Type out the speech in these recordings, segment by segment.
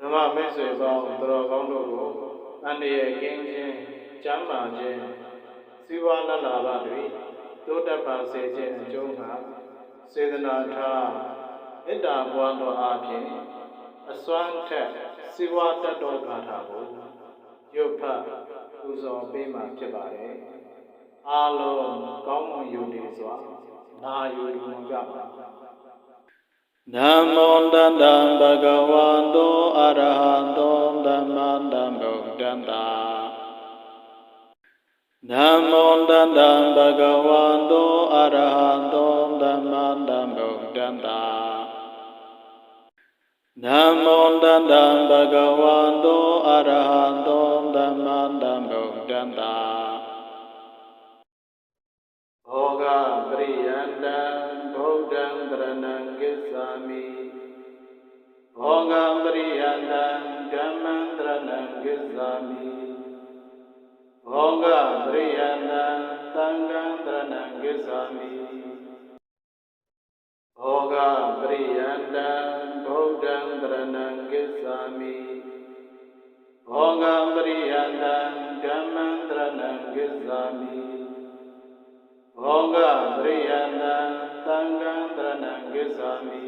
ဓမ္မမိတ်ဆွေပေါင်းသူတော်ကောင်းတို့ကိုအန္တရာယ်ကင်းခြင်းကျမ်းမာခြင်းစီဝါလလာပါတွေတိုးတက်ပါစေခြင်းအကျိုးငှာစေတနာထားမေတ္တာပွားတော်အားဖြင့်အစွမ်းထက်စီဝါတတ်တော်ဂါထာကိုရုပ်ဖတ်ပူဇော်ပေးမှာဖြစ်ပါတယ်အားလုံးကောင်းမွန်ယူနေစွာနာယူနေကြပါ နမောတတံဘဂဝတောအရဟတောသမ္မာသမ္ဗုဒ္ဓတ္တနမောတတံဘဂဝတောအရဟတောသမ္မာသမ္ဗုဒ္ဓတ္တနမောတတံဘဂဝတောအရဟတောသမ္မာသမ္ဗုဒ္ဓတ္တ ရဏံကိစ္ဆာမိဘောဂပရိယန္တံဓမ္န္တံသံဃံတရဏံကိစ္ဆာမိ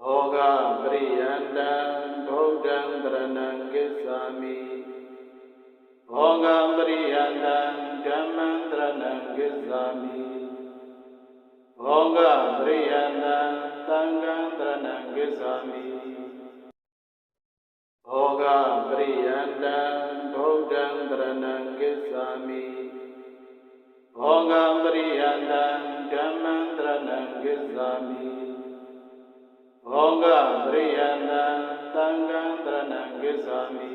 ဘောဂပရိယန္တံဗုဒ္ဓံတရဏံကိစ္ဆာမိဘောဂပရိယန္တံဓမ္မံတရဏံကိစ္ဆာမိဘောဂပရိယန္တံသံဃံတရဏံကိစ္ဆာမိ ဘောဂပရိယန္တံဓမ္မံတရဏံကိစ္ဆာမိဘောဂပရိယန္တံသံဃံတရဏံကိစ္ဆာမိ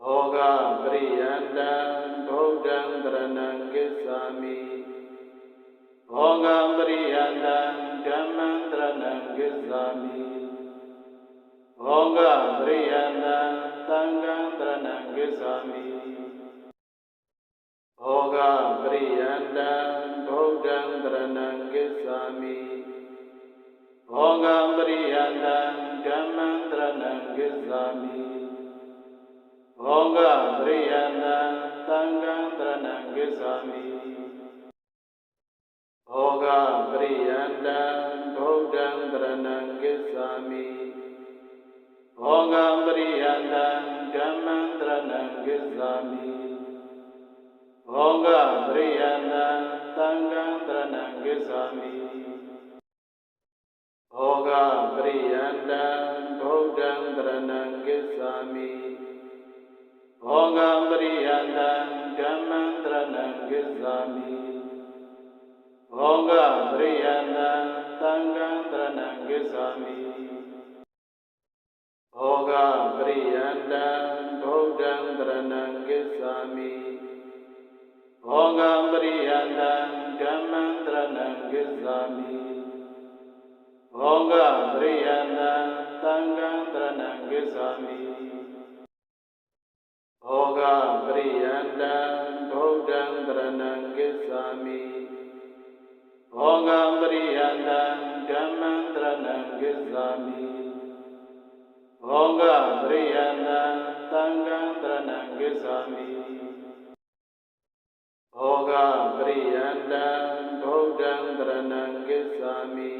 ဘောဂပရိယန္တံဗုဒ္ဓံတရဏံကိစ္ဆာမိဘောဂပရိယန္တံဓမ္မံတရဏံကိစ္ဆာမိဘောဂပရိယန္တံသံဃံတရဏံကိစ္ဆာမိဘောဂ ပရိယန္တံဗုဒ္ဓံတရဏံကိစ္ဆာမိဘောဂပရိယန္တံဓမ္မံတရဏံကိစ္ဆာမိဘောဂပရိယန္တံသံဃံတရဏံကိစ္ဆာမိဘောဂပရိယန္တံဗုဒ္ဓံတရဏံကိစ္ဆာမိဘောဂပရိယန္တံဓမ္မံတရဏံကိစ္ဆာမိ ဘောဂပရိယန္တံသံဃံတရဏံကိစ္ဆာမိဘောဂပရိယန္တံဗုဒ္ဓံတရဏံကိစ္ဆာမိဘောဂပရိယန္တံဓမ္မံတရဏံကိစ္ဆာမိဘောဂပရိယန္တံသံဃံတရဏံကိစ္ဆာမိဘောဂပရိယန္တံဗုဒ္ဓံတရဏံကိစ္ဆာမိ ဘောဂပရိယန္တံဓမ္မံတရဏံကိစ္ဆာမိဘောဂပရိယန္တံသံ ဃံတရဏံကိစ္ဆာမိဘောဂပရိယန္တံဗုဒ္ဓံတရဏံကိစ္ဆာမိ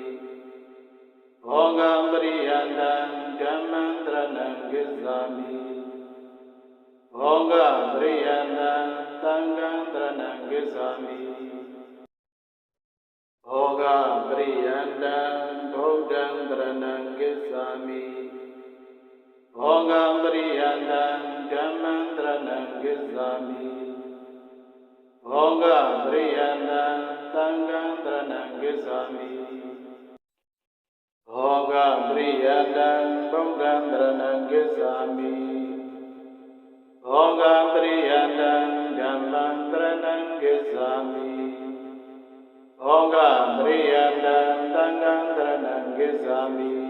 ဘောဂပရိယန္တံဓမ္မံတရဏံကိစ္ဆာမိဘောဂပရိယန္တံသံဃံတရဏံကိစ္ဆာမိဘောဂပရိယန္တံဗုဒ္ဓံတရဏံကိစ္ဆာမိဘောဂပရိယန္တံဓမ္မံတရဏံကိစ္ဆာမိ ဘောဂပရိယန္တံသံဃံတရဏံကိစ္ဆာမိဘောဂပရိယန္တံဗုဒ္ဓံတရဏံကိစ္ဆာမိဘောဂပရိယန္တံဓမ္မံတရဏံကိစ္ဆာမိဘောဂပရိယန္တံသံဃံတရဏံကိစ္ဆာမိဘောဂပရိယန္တံဗုဒ္ဓံတရဏံကိစ္ဆာမိဘောဂပရိယန္တံဓမ္မံတရဏံကိစ္ဆာမိဘောဂပရိယန္တံသံဃံတရဏံကိစ္ဆာမိ